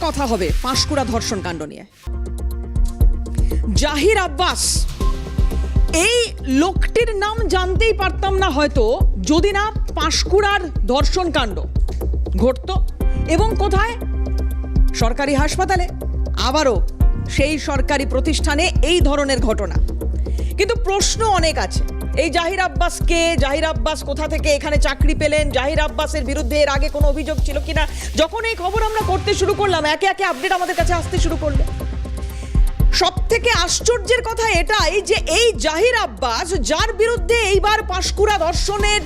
কথা হবে পাঁশকুড়া ধর্ষণ কাণ্ড নিয়ে। জাহির আব্বাস, এই লোকটির নাম জানতেই পারতাম না হয়তো, যদি না পাঁশকুড়ার ধর্ষণ কাণ্ড ঘটতো এবং কোথায়? সরকারি হাসপাতালে, আবারও সেই সরকারি প্রতিষ্ঠানে এই ধরনের ঘটনা। কিন্তু প্রশ্ন অনেক আছে। এই জাহির আব্বাস কে? জাহির আব্বাস কোথা থেকে এখানে চাকরি পেলেন? জাহির আব্বাসের বিরুদ্ধে এর আগে কোনো অভিযোগ ছিল কিনা? যখন এই খবর আমরা করতে শুরু করলাম, একে একে আপডেট আমাদের কাছে আসতে শুরু করল। সব থেকে আশ্চর্যের কথা এটাই যে এই জাহির আব্বাস, যার বিরুদ্ধে এইবার পাশকুড়া ধর্ষণের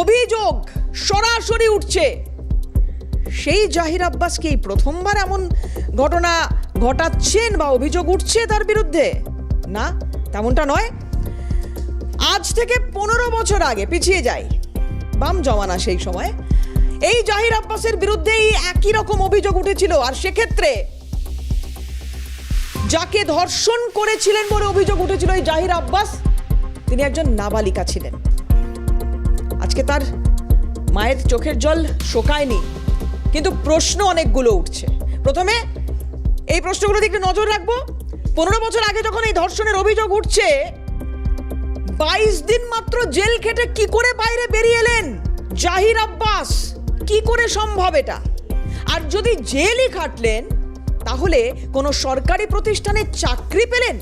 অভিযোগ সরাসরি উঠছে, সেই জাহির আব্বাস কি এই প্রথমবার এমন ঘটনা ঘটাচ্ছেন বা অভিযোগ উঠছে তার বিরুদ্ধে? না, তেমনটা নয়। আজ থেকে পনেরো বছর আগে পিছিয়ে যাই বাম জমানা সেই সময়। এই জাহির আব্বাসের বিরুদ্ধেই একই রকম অভিযোগ উঠেছিল, আর সেক্ষেত্রে যাকে ধর্ষণ করেছিলেন বলে অভিযোগ উঠেছিল এই জাহির আব্বাস, তিনি একজন নাবালিকা ছিলেন। আজকে তার মায়ের চোখের জল শোকায়নি, কিন্তু প্রশ্ন অনেকগুলো উঠছে। প্রথমে এই প্রশ্নগুলো দিকে নজর রাখব। পনেরো বছর আগে যখন এই ধর্ষণের অভিযোগ উঠছে বাইশ দিন মাত্র জেল খেটে কি করে বাইরে বেরিয়ে এলেন? জাহির আব্বাস, কি করে সম্ভব এটা? আর যদি জেলই খাটলেন, তাহলে কোনো সরকারি প্রতিষ্ঠানে চাকরি পেলেন?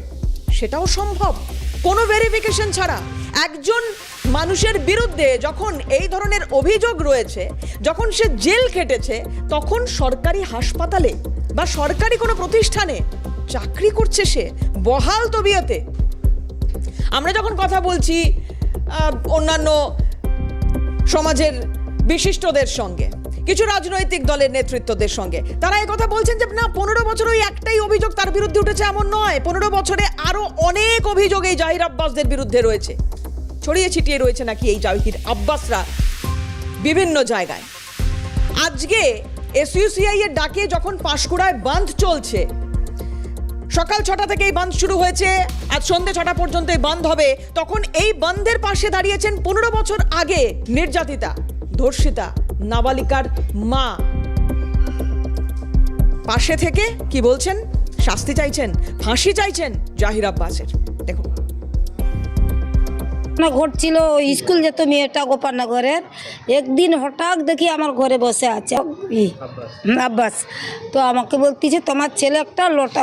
সেটাও সম্ভব। কোনো ভেরিফিকেশন ছাড়া। একজন মানুষের বিরুদ্ধে যখন এই ধরনের অভিযোগ রয়েছে, যখন সে জেল খেটেছে, তখন সরকারি হাসপাতালে বা সরকারি কোনো প্রতিষ্ঠানে চাকরি করছে সে বহাল তবিয়তে। আমরা যখন কথা বলছি অন্যান্য সমাজের বিশিষ্টদের সঙ্গে, কিছু রাজনৈতিক দলের নেতৃত্বদের সঙ্গে, তারা কথা বলছেন যে, না, পনেরো বছর ওই একটাই অভিযোগ তার বিরুদ্ধে উঠেছে এমন নয়। পনেরো বছরে আরও অনেক অভিযোগ এই জাহির আব্বাসদের বিরুদ্ধে রয়েছে। ছড়িয়ে ছিটিয়ে রয়েছে নাকি এই জাহির আব্বাসরা বিভিন্ন জায়গায়? আজকে এসইউসিআই এর ডাকে যখন পাঁশকুড়ায় বাঁধ চলছে সকাল ছটা থেকে এই বাঁধ শুরু হয়েছে। আজ সন্ধ্যে ছটা পর্যন্ত এই বাঁধ হবে। তখন এই বাঁধের পাশে দাঁড়িয়েছেন পনেরো বছর আগে নির্যাতিতা, ধর্ষিতা, নাবালিকার মা। পাশে থেকে কি বলছেন? শাস্তি চাইছেন, ফাঁসি চাইছেন জাহির আব্বাসের। ঘটনা ঘটছিল স্কুল যেত মেয়েটা গোপালনগরের, একদিন হঠাৎ দেখি আমার ঘরে বসে আছে। আব্বাস। তো আমাকে বলতেছে, তোমার ছেলে একটা লোটা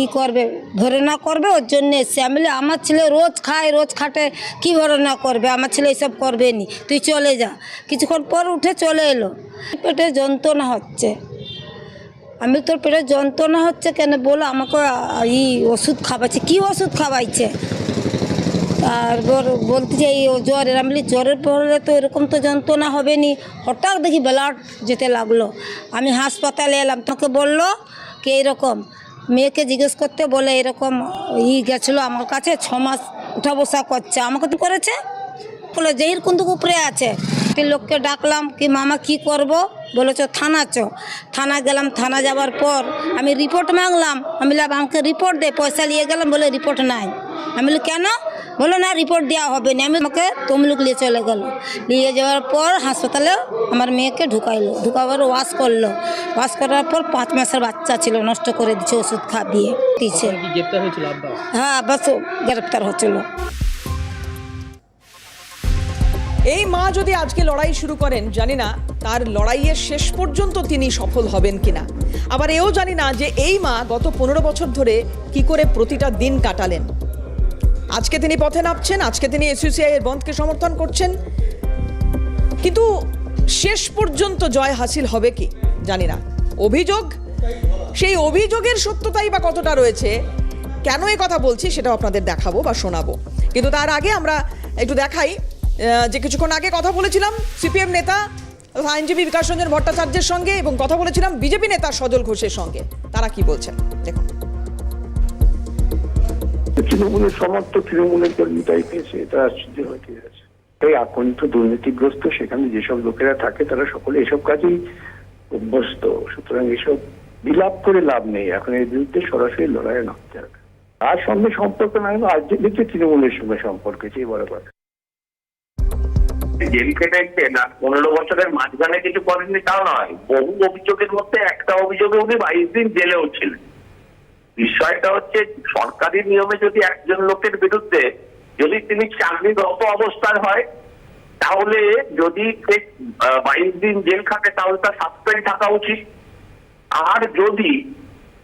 ই করবে, ধরে না করবে, ওর জন্য এসছে। আমি আমার ছেলে রোজ খায়, রোজ খাটে, কি ধরে না করবে? আমার ছেলে এসব করবে নি, তুই চলে যা। কিছুক্ষণ পর উঠে চলে এলো। পেটে যন্ত্রণা হচ্ছে। আমি তোর পেটে যন্ত্রণা হচ্ছে কেন? বলো, আমাকে ই ওষুধ খাওয়াচ্ছে। কি ওষুধ খাওয়াইছে? আর বল- বলতে চাই, ও জ্বর আমি বলি, জ্বরের পরে তো এরকম তো যন্ত্রণা হবে নি হঠাৎ দেখি ব্লাড যেতে লাগল। আমি হাসপাতালে এলাম। তোকে বলল কি এরকম? মেয়েকে জিজ্ঞেস করতে বলে এরকম ই গেছিল আমার কাছে ছ মাস উঠা বসা করছে। আমাকে তো করেছে? বলে, জহির কুন্দুক উপরে আছে। লোককে ডাকলাম কি মামা কি করব? বলেছ থানা চ থানা গেলাম থানা যাওয়ার পর আমি রিপোর্ট মাগলাম। আমি বললাম আমাকে রিপোর্ট দে পয়সা নিয়ে গেলাম। বলে রিপোর্ট নাই। আমি বলি কেন? বলো না রিপোর্ট দেওয়া হবে না। আমি আমাকে তমলুক নিয়ে চলে গেল। নিয়ে যাওয়ার পর হাসপাতালে আমার মেয়েকে ঢুকাইলো। ঢুকাবার ওয়াশ করল। ওয়াশ করার পর পাঁচ মাসের বাচ্চা ছিল নষ্ট করে দিচ্ছে ওষুধ খাবিয়ে দিচ্ছে হ্যাঁ বাস গ্রেপ্তার হচ্ছিল। এই মা যদি আজকে লড়াই শুরু করেন, জানি না তার লড়াইয়ের শেষ পর্যন্ত তিনি সফল হবেন কিনা। আবার এও জানি না যে এই মা গত পনেরো বছর ধরে কি করে প্রতিটা দিন কাটালেন। আজকে তিনি পথে নামছেন, আজকে তিনি এসইউসিআই এর বন্ধকে সমর্থন করছেন। কিন্তু শেষ পর্যন্ত জয় হাসিল হবে কি, জানি না। অভিযোগ? সেই অভিযোগের সত্যতাই বা কতটা রয়েছে, কেন এই কথা বলছি সেটাও আপনাদের দেখাবো বা শোনাবো। কিন্তু তার আগে আমরা একটু দেখাই যে কিছুক্ষণ আগে কথা বলেছিলাম সিপিএম নেতা, আইনজীবী বিকাশ রঞ্জন ভট্টাচার্যের সঙ্গে এবং কথা বলেছিলাম বিজেপি নেতা সজল ঘোষের সঙ্গে। তারা কি বলছেন? দেখুন। তৃণমূলের সমর্থ তৃণমূলের কর্মীটাই পেয়েছে এটা আশ্চর্য হয়ে আছে। এই আকণ্ঠ দুর্নীতিগ্রস্ত, সেখানে যেসব লোকেরা থাকে, তারা সকলে এসব কাজেই অভ্যস্ত। সুতরাং এসব বিলাপ করে লাভ নেই। এখন এর বিরুদ্ধে সরাসরি লড়াইয়ে নামতে হবে। তার সঙ্গে সম্পর্ক নাই আলটিমেটলি তৃণমূলের সঙ্গে সম্পর্ক, এটাই বড় কথা। জেল খেটেছেন আর পনেরো বছরের মাঝখানে কিছু করেননি তাও নয়। বহু অভিযোগের মধ্যে একটা অভিযোগে উনি বাইশ দিন জেলেও ছিলেন। বিষয়টা হচ্ছে, সরকারি নিয়মে যদি একজন লোকের বিরুদ্ধে যদি তিনি চাকরিরত অবস্থায় হয়, তাহলে যদি সে বাইশ দিন জেল খাটে, তাহলে তার সাসপেন্ড থাকা উচিত। আর যদি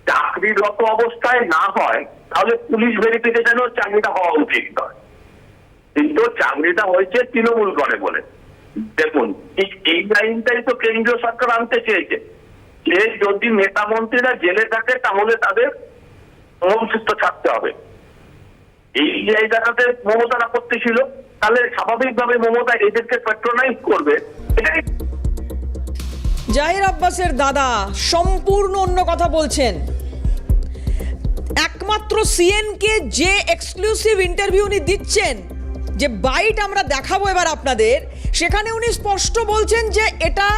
চাকরিরত অবস্থায় না হয়, তাহলে পুলিশ ভেরিফিকেশনও চাকরিটা হওয়া উচিত নয়। কিন্তু চাকরিটা হয়েছে তৃণমূল করে বলে। দেখুন, এই লাইনটাই তো কেন্দ্রীয় সরকার আনতে চেয়েছে। যে যদি নেতা মন্ত্রীরা জেলে থাকে, তাহলে তাদের মনসুস্থ থাকতে হবে। এই জায়গাটাতে মমতার আপত্তি ছিল তাহলে স্বাভাবিকভাবে মমতা এদেরকে পেট্রোনাইজ করবে। এটাই জাহির আব্বাসের দাদা সম্পূর্ণ অন্য কথা বলছেন। একমাত্র সিএনকে যে এক্সক্লুসিভ ইন্টারভিউ উনি দিচ্ছেন যে বাইট আমরা দেখাবো এবার আপনাদের, সেখানে উনি স্পষ্ট বলছেন যে এটা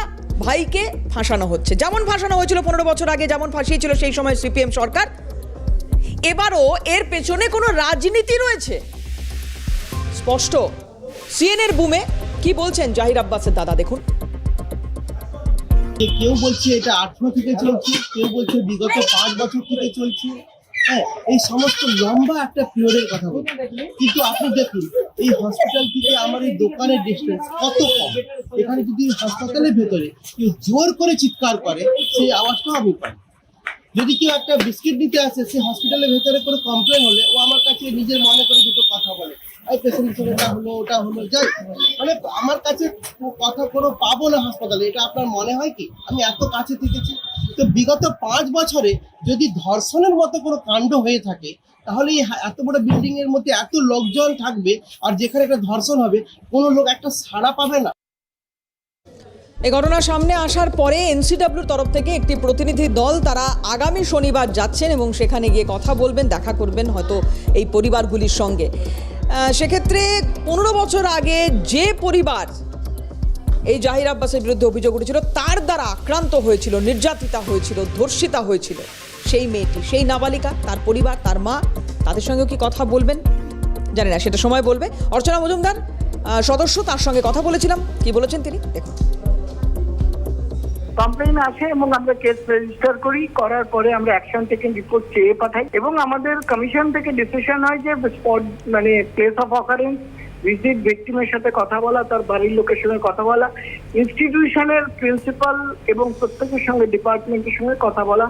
ভাইকে ফাঁসানো হচ্ছে। যেমন ফাঁসানো হয়েছিল পনেরো বছর আগে, যেমন ফাঁসিয়েছিল সেই সময় সিপিএম সরকার। এবারও এর পেছনে কোনো রাজনীতি রয়েছে? স্পষ্ট। সিএনএর বুমে কি বলছেন জাহির আব্বাসের দাদা, দেখুন। কেউ বলছে এটা আঠারো থেকে চলছে, কেউ বলছে বিগত পাঁচ বছর থেকে চলছে। হ্যাঁ এই সমস্ত লম্বা একটা পিরিয়ডের কথা বলছি। কিন্তু আপনি দেখুন এই হসপিটাল থেকে আমার এই দোকানের ডিস্টেন্স কত কম? এখানে যদি হাসপাতালের ভেতরে কেউ জোর করে চিৎকার করে, সেই আওয়াজটাও আমি পাই। যদি কেউ একটা বিস্কিট নিতে আসে, সে হসপিটালের ভেতরে কোনো কমপ্লেন হলে ও আমার কাছে নিজের মনে করে দুটো কথা বলে। এই পেশেন্টের সঙ্গে এটা হলো, ওটা হলো, যাই মানে আমার কাছে কথা কোনো পাবো না হাসপাতালে এটা আপনার মনে হয় কি? আমি এত কাছে থেকেছি। তো বিগত পাঁচ বছরে যদি ধর্ষণের মতো কোনো কাণ্ড হয়ে থাকে তাহলে এত বড় বিল্ডিং এর মধ্যে এত লোকজন থাকবে আর যেখানে একটা ধর্ষণ হবে, কোনো লোক একটা সাড়া পাবে না। এ ঘটনা সামনে আসার পরে এনসিডব্লিউর তরফ থেকে একটি প্রতিনিধি দল তারা আগামী শনিবার যাচ্ছেন এবং সেখানে গিয়ে কথা বলবেন, দেখা করবেন হয়তো এই পরিবারগুলির সঙ্গে। সেক্ষেত্রে পনেরো বছর আগে যে পরিবার এই জাহির আব্বাসের বিরুদ্ধে অভিযোগ উঠেছিল, তার দ্বারা আক্রান্ত হয়েছিল, নির্যাতিতা হয়েছিল, ধর্ষিতা হয়েছিল। সেই মেয়েটি, সেই নাবালিকা, তার পরিবার, তার মা, তাদের সঙ্গেও কি কথা বলবেন? জানি না, সেটা সময় বলবে। অর্চনা মজুমদার সদস্য, তার সঙ্গে কথা বলেছিলাম। কি বলেছেন তিনি? দেখুন। কমপ্লেন আসে এবং আমরা কেস রেজিস্টার করি। করার পরে আমরা অ্যাকশন থেকে রিপোর্ট চেয়ে পাঠাই। এবং আমাদের কমিশন থেকে ডিসিশন হয় যে স্পট মানে প্লেস অফ অকারেন্স ভিজিট ভিক্টিমের সাথে কথা বলা, তার বাড়ির লোকের সঙ্গে কথা বলা ইনস্টিটিউশনের প্রিন্সিপাল এবং প্রত্যেকের সঙ্গে ডিপার্টমেন্টের সঙ্গে কথা বলা।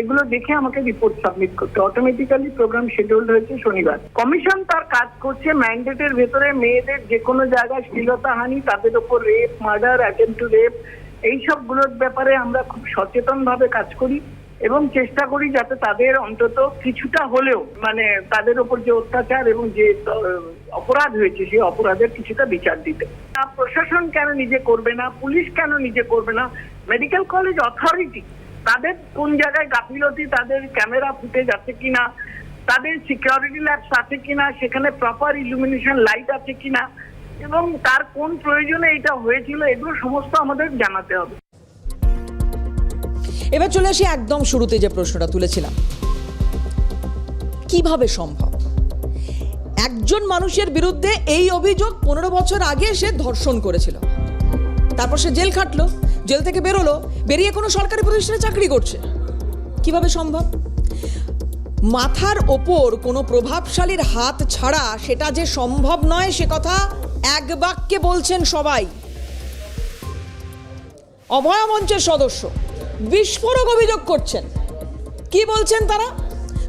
এগুলো দেখে আমাকে রিপোর্ট সাবমিট করতে। অটোমেটিক্যালি প্রোগ্রাম শিডিউল হয়েছে শনিবার। কমিশন তার কাজ করছে ম্যান্ডেটের ভেতরে মেয়েদের যে কোনো জায়গায় শ্লীলতাহানি তাদের ওপর rape murder attempt to rape এই সবগুলোর ব্যাপারে আমরা খুব সচেতন ভাবে কাজ করি এবং চেষ্টা করি যাতে তাদের অন্তত কিছুটা হলেও মানে তাদের ওপর যে অত্যাচার এবং যে অপরাধ হয়েছে, সেই অপরাধের কিছুটা বিচার দিতে। প্রশাসন কেন নিজে করবে না? পুলিশ কেন নিজে করবে না? মেডিকেল কলেজ অথরিটি তাদের কোন জায়গায় গাফিলতি, তাদের ক্যামেরা ফুটেজ আছে কিনা, তাদের সিকিউরিটি ল্যাবস আছে কিনা, সেখানে প্রপার ইলুমিনেশন লাইট আছে কিনা, এবং তার কোন প্রয়োজনে এটা হয়েছিল, এগুলো সমস্ত আমাদের জানাতে হবে। এবার চলে আসি একদম শুরুতে যে প্রশ্নটা তুলেছিলাম। কীভাবে সম্ভব? একজন মানুষের বিরুদ্ধে এই অভিযোগ পনেরো বছর আগে সে ধর্ষণ করেছিল। তারপর সে জেল খাটলো। জেল থেকে বেরোলো, বেরিয়ে কোনো সরকারি প্রতিষ্ঠানে চাকরি করছে। কীভাবে সম্ভব? মাথার ওপর কোনো প্রভাবশালীর হাত ছাড়া সেটা যে সম্ভব নয়, সে কথা এক বাক্যে বলছেন সবাই। অভয় মঞ্চের সদস্য বিস্ফোরক অভিযোগ করছেন। কি বলছেন তারা?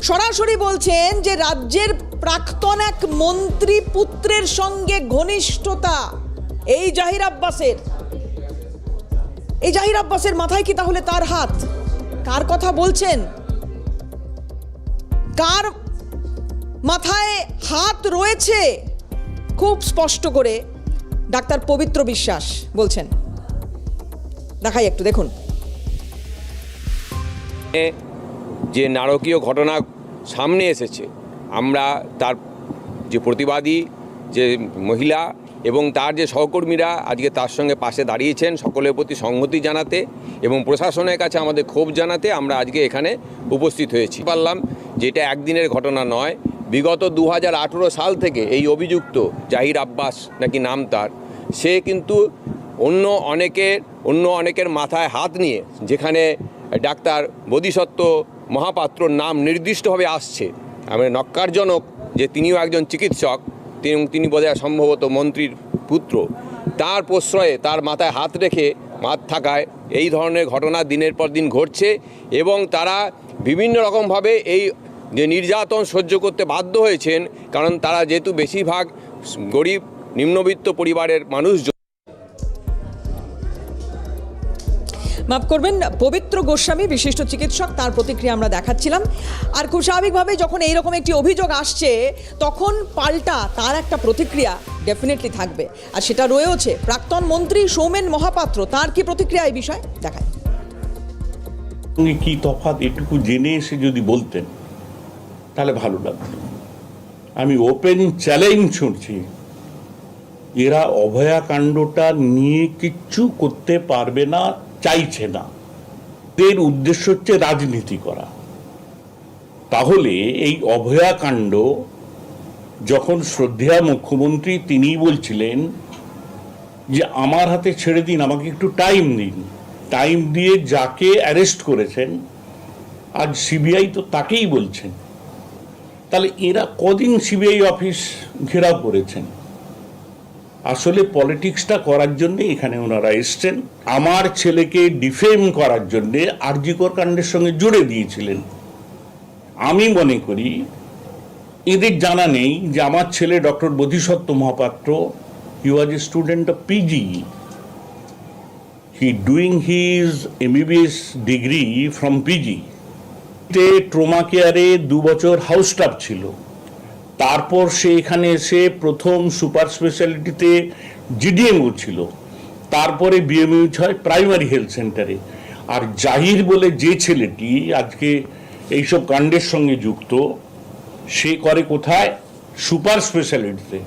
সরাসরি বলছেন যে রাজ্যের প্রাক্তন এক মন্ত্রী পুত্রের সঙ্গে ঘনিষ্ঠতা, এই জাহির আব্বাসের। এই জাহির আব্বাসের মাথায় কি তাহলে তার হাত? কার কথা বলছেন? কার মাথায় হাত রয়েছে? খুব স্পষ্ট করে ডাক্তার পবিত্র বিশ্বাস বলছেন। দেখাই একটু, দেখুন। যে নারকীয় ঘটনা সামনে এসেছে, আমরা তার যে প্রতিবাদী যে মহিলা এবং তার যে সহকর্মীরা আজকে তার সঙ্গে পাশে দাঁড়িয়েছেন সকলের প্রতি সংহতি জানাতে এবং প্রশাসনের কাছে আমাদের ক্ষোভ জানাতে আমরা আজকে এখানে উপস্থিত হয়েছি। পারলাম যে এটা একদিনের ঘটনা নয়, বিগত দু হাজার আঠেরো সাল থেকে এই অভিযুক্ত জাহির আব্বাস নাকি নাম তার, সে কিন্তু অন্য অনেকের অন্য অনেকের মাথায় হাত নিয়ে যেখানে ডাক্তার বোধিসত্ত্ব মহাপাত্রর নাম নির্দিষ্টভাবে আসছে আমার নক্কারজনক যে তিনিও একজন চিকিৎসক তিনি বোধহয় সম্ভবত মন্ত্রীর পুত্র। তার প্রশ্রয়ে তার মাথায় হাত রেখে মাত থাকায় এই ধরনের ঘটনা দিনের পর দিন ঘটছে এবং তারা বিভিন্ন রকমভাবে এই যে নির্যাতন সহ্য করতে বাধ্য হয়েছেন, কারণ তারা যেহেতু বেশিরভাগ গরিব, নিম্নবিত্ত পরিবারের মানুষ মাফ করবেন, পবিত্র গোস্বামী, বিশিষ্ট চিকিৎসক, তার প্রতিক্রিয়া আমরা দেখাচ্ছিলাম। আর খুব স্বাভাবিকভাবে যখন এইরকম একটি অভিযোগ আসছে, তখন পাল্টা তার একটা প্রতিক্রিয়া ডেফিনেটলি থাকবে। আর সেটা রয়েওছে প্রাক্তন মন্ত্রী সৌমেন মহাপাত্র, তার কি প্রতিক্রিয়া এই বিষয়ে? দেখায় কি তফাৎ এটুকু জেনে এসে যদি বলতেন, তাহলে ভালো লাগতো। আমি ওপেন চ্যালেঞ্জ ছুঁড়ছি এরা অভয়াকাণ্ডটা নিয়ে কিচ্ছু করতে পারবে না চাইছে না। এর উদ্দেশ্য হচ্ছে রাজনীতি করা। তাহলে এই অভয়াকাণ্ড যখন শ্রদ্ধেয়া মুখ্যমন্ত্রী তিনিই বলছিলেন যে, আমার হাতে ছেড়ে দিন, আমাকে একটু টাইম দিন। টাইম দিয়ে যাকে অ্যারেস্ট করেছেন, আজ সিবিআই তো তাকেই বলছেন। তাহলে এরা কদিন সিবিআই অফিস ঘেরাও করেছেন? আসলে পলিটিক্সটা করার জন্য এখানে ওনারা এসছেন। আমার ছেলেকে ডিফেম করার জন্যে আরজিকর কাণ্ডের সঙ্গে জুড়ে দিয়েছিলেন। আমি মনে করি, এদের জানা নেই যে আমার ছেলে doctor Bodhisattva Mahapatra he was a student of PG he doing his MBBS degree from PG তে ট্রোমা কেয়ারে দু বছর হাউস স্টাফ ছিল। তারপর সে এখানে এসে প্রথম সুপার স্পেশালিটিতে জিডিএমও ছিল তারপরে বিএমইউচ হয় প্রাইমারি হেলথ সেন্টারে। আর জাহির বলে যে ছেলেটি আজকে এইসব কাণ্ডের সঙ্গে যুক্ত, সে করে কোথায়? সুপার স্পেশালিটিতে।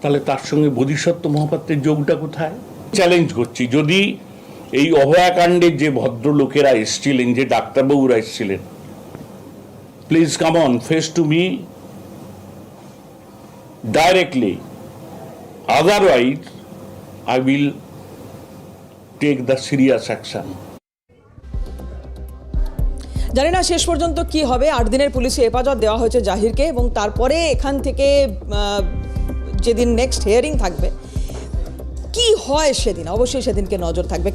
তাহলে তার সঙ্গে বোধিসত্ত্ব মহাপাত্রের যোগটা কোথায়? চ্যালেঞ্জ করছি। যদি এই অভয়াকাণ্ডের যে ভদ্রলোকেরা এসছিলেন, যে ডাক্তারবাবুরা এসছিলেন, please come on, face to me. Directly otherwise I will take the serious action জানি না শেষ পর্যন্ত কি হবে। আট দিনের পুলিশে হেফাজত দেওয়া হয়েছে জাহিরকে এবং তারপরে এখান থেকে যেদিন নেক্সট হিয়ারিং থাকবে, কি হয় সেদিন? অবশ্যই সেদিনকে নজর থাকবে।